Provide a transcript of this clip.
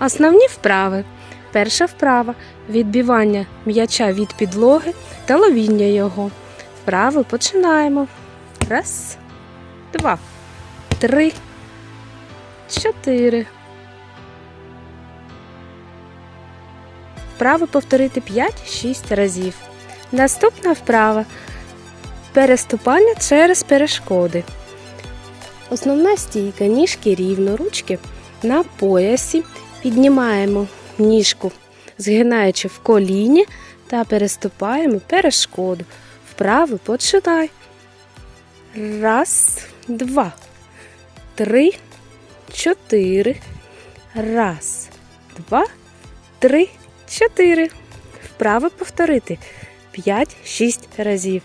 Основні вправи. Перша вправа відбивання м'яча від підлоги та ловіння його. Вправи починаємо. Раз, два, три, чотири. Вправи повторити 5-6 разів. Наступна вправа переступання через перешкоди. Основна стійка, ніжки рівно, ручки на поясі. Піднімаємо ніжку, згинаючи в коліні та переступаємо перешкоду. Вправи починай. Раз, два, три, чотири. Раз, два, три, чотири. Вправи повторити 5-6 разів.